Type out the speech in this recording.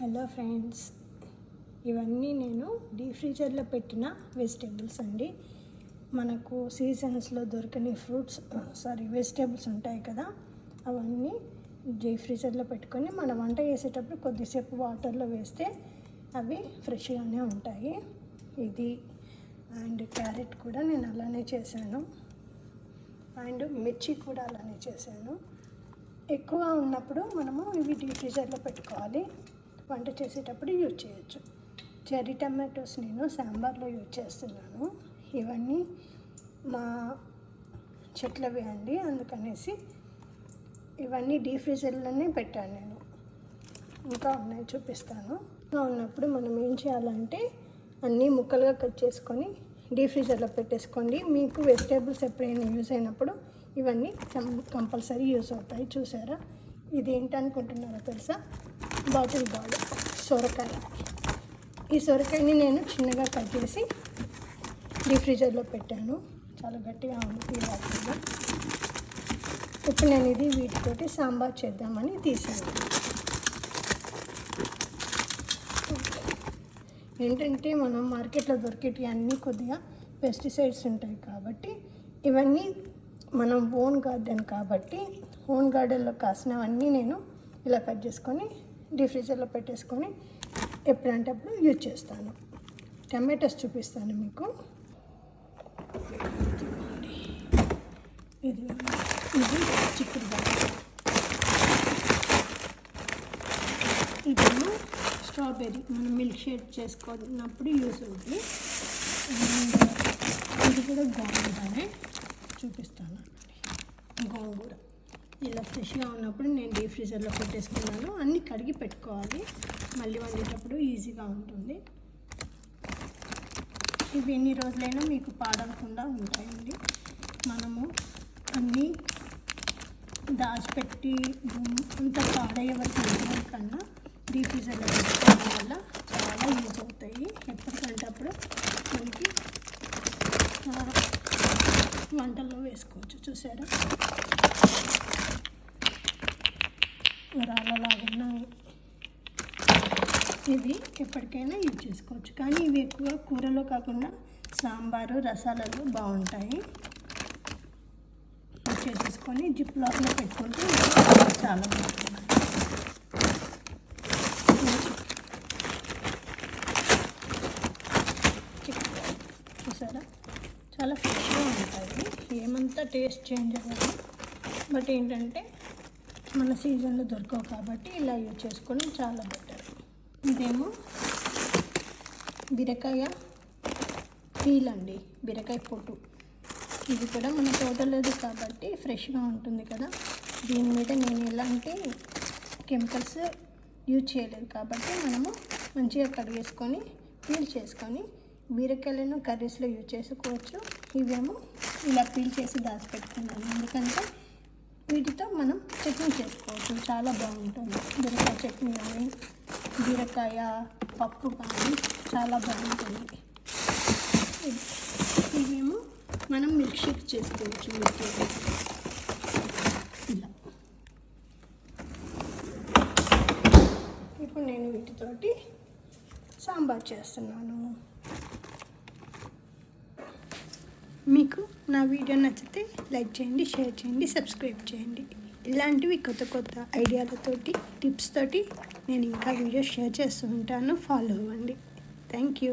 Hello friends ఇవన్నీ నేను deep ఫ్రీజర్లో పెట్టిన వెజిటేబుల్స్ అండి. మనకు సీజన్స్లో దొరకని ఫ్రూట్స్ సారీ వెజిటేబుల్స్ ఉంటాయి కదా అవన్నీ డీప్ ఫ్రీజర్లో పెట్టుకొని మనం వంట చేసేటప్పుడు కొద్దిసేపు వాటర్లో వేస్తే అవి ఫ్రెష్గానే ఉంటాయి. ఇది అండ్ క్యారెట్ కూడా నేను అలానే చేశాను. అండ్ మిర్చి కూడా అలానే చేశాను. ఎక్కువ ఉన్నప్పుడు మనము ఇవి డీప్ ఫ్రీజర్లో పెట్టుకోవాలి. వంట చేసేటప్పుడు యూజ్ చేయొచ్చు. చెర్రీ టమాటోస్ నేను సాంబార్లో యూజ్ చేస్తున్నాను. ఇవన్నీ మా చెట్లవి అండి. అందుకనేసి ఇవన్నీ డీ ఫ్రీజర్లోనే పెట్టాను నేను. ఇంకా ఉన్నాయి చూపిస్తాను. ఇంకా ఉన్నప్పుడు మనం ఏం చేయాలంటే అన్నీ ముక్కలుగా కట్ చేసుకొని డీ ఫ్రీజర్లో పెట్టేసుకోండి. మీకు వెజిటేబుల్స్ ఎప్పుడైనా యూజ్ అయినప్పుడు ఇవన్నీ కంపల్సరీ యూజ్ అవుతాయి. చూసారా? ఇది ఏంటనుకుంటున్నారో తెలుసా? బాటిల్ బాల్ సొరకాయ. ఈ సొరకాయని నేను చిన్నగా కట్ చేసి డీ ఫ్రీజర్లో పెట్టాను. చాలా గట్టిగా ఉంది ఈ ఇప్పుడు నేను ఇది వీటితోటి సాంబార్ చేద్దామని తీసాను. ఏంటంటే మనం మార్కెట్లో దొరికేటి అన్నీ కొద్దిగా పెస్టిసైడ్స్ ఉంటాయి కాబట్టి ఇవన్నీ మనం ఓన్ గార్డెన్ కాబట్టి ఓన్ గార్డెన్లో కాసినవన్నీ నేను ఇలా కట్ చేసుకొని డిఫ్రీజర్లో పెట్టేసుకొని ఎప్పుడంటే అప్పుడు యూజ్ చేస్తాను. టమాటోస్ చూపిస్తాను మీకు. ఇది ఇది చిక్కుడుగాయ ఇదేమో స్ట్రాబెర్రీ. మనం మిల్క్ షేక్ చేసుకున్నప్పుడు యూస్ అవుతుంది. ఇది కూడా బాగుంటుంది చూపిస్తాను. ఫ్రెష్గా ఉన్నప్పుడు నేను డీప్ ఫ్రీజర్లో పెట్టేసుకున్నాను. అన్నీ కడిగి పెట్టుకోవాలి. మళ్ళీ వండేటప్పుడు ఈజీగా ఉంటుంది. ఇవి ఎన్ని రోజులైనా మీకు పాడవకుండా ఉంటాయండి. మనము అన్నీ దాచిపెట్టి అంత పాడయ్యే వరకు ఉండడం కన్నా డీప్ ఫ్రీజర్లో పెట్టుకోవడం వల్ల చాలా యూజ్ అవుతాయి. ఎప్పటికంటే అప్పుడు మనకి వంటల్లో వేసుకోవచ్చు. చూసారా? ఉన్నాయి ఇవి ఎప్పటికైనా యూజ్ చేసుకోవచ్చు. కానీ ఇవి ఎక్కువ కూరలో కాకుండా సాంబారు రసాలలో బాగుంటాయి. యూజ్ చేసేసుకొని జిప్ లాక్లో పెట్టుకుంటే చాలా బాగుంటుంది. చూసారా? చాలా ఫ్రెష్గా ఉంటాయి. ఏమంతా టేస్ట్ చేంజ్ అవ్వాలి బట్ ఏంటంటే మన సీజన్లో దొరకవు కాబట్టి ఇలా యూజ్ చేసుకోవడం చాలా బెటర్. ఇదేమో బీరకాయ పీల్ అండి బీరకాయ పొట్టు. ఇది కూడా మన తోటలేదు కాబట్టి ఫ్రెష్గా ఉంటుంది కదా. దీని మీద నేను ఎలాంటి కెమికల్స్ యూజ్ చేయలేదు కాబట్టి మనము మంచిగా కడిగేసుకొని పీల్ చేసుకొని బీరకాయలను కర్రీస్లో యూజ్ చేసుకోవచ్చు. ఇవేమో ఇలా పీల్ చేసి దాచిపెట్టుకున్నాను ఎందుకంటే వీటితో మనం చట్నీ చేసుకోవచ్చు. చాలా బాగుంటుంది. బీరకాయ చట్నీ కానీ బీరకాయ పప్పు కానీ చాలా బాగుంటుంది. ఇదేమో ఇవేమో మనం మిల్క్ షేక్ చేసుకోవచ్చు ఇలా ఇప్పుడు నేను వీటితోటి సాంబార్ చేస్తున్నాను. మీకు నా వీడియో నచ్చితే లైక్ చేయండి షేర్ చేయండి సబ్స్క్రైబ్ చేయండి. ఇలాంటివి కొత్త కొత్త ఐడియాలతోటి టిప్స్ తోటి నేను ఇంకా వీడియోస్ షేర్ చేస్తూ ఉంటాను. ఫాలో అవ్వండి. Thank you.